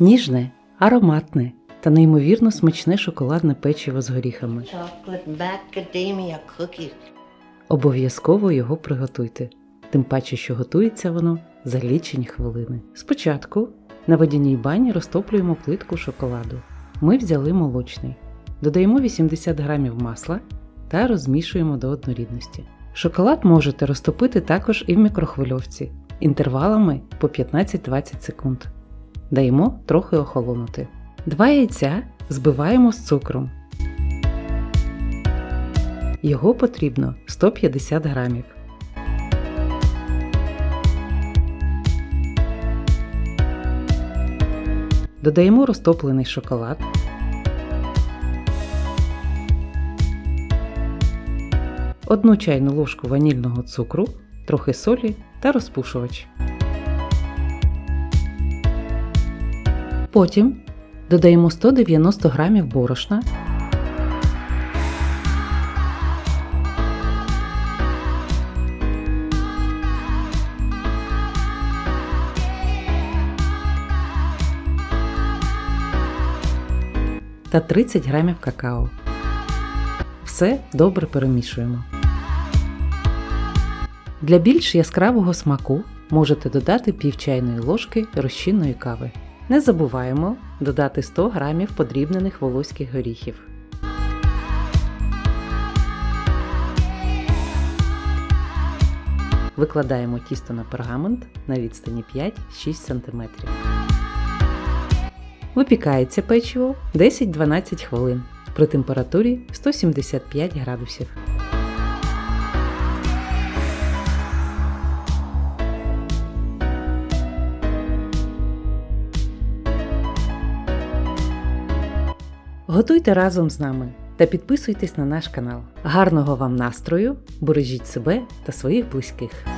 Ніжне, ароматне та неймовірно смачне шоколадне печиво з горіхами. Обов'язково його приготуйте, тим паче, що готується воно за лічені хвилини. Спочатку на водяній бані розтоплюємо плитку шоколаду. Ми взяли молочний. Додаємо 80 грамів масла та розмішуємо до однорідності. Шоколад можете розтопити також і в мікрохвильовці інтервалами по 15-20 секунд. Даємо трохи охолонути. Два яйця збиваємо з цукром. Його потрібно 150 грамів. Додаємо розтоплений шоколад. Одну чайну ложку ванільного цукру, трохи солі та розпушувач. Потім додаємо 190 грамів борошна та 30 грамів какао. Все добре перемішуємо. Для більш яскравого смаку можете додати пів чайної ложки розчинної кави. Не забуваємо додати 100 грамів подрібнених волоських горіхів. Викладаємо тісто на пергамент на відстані 5-6 см. Випікається печиво 10-12 хвилин при температурі 175 градусів. Готуйте разом з нами та підписуйтесь на наш канал. Гарного вам настрою! Бережіть себе та своїх близьких!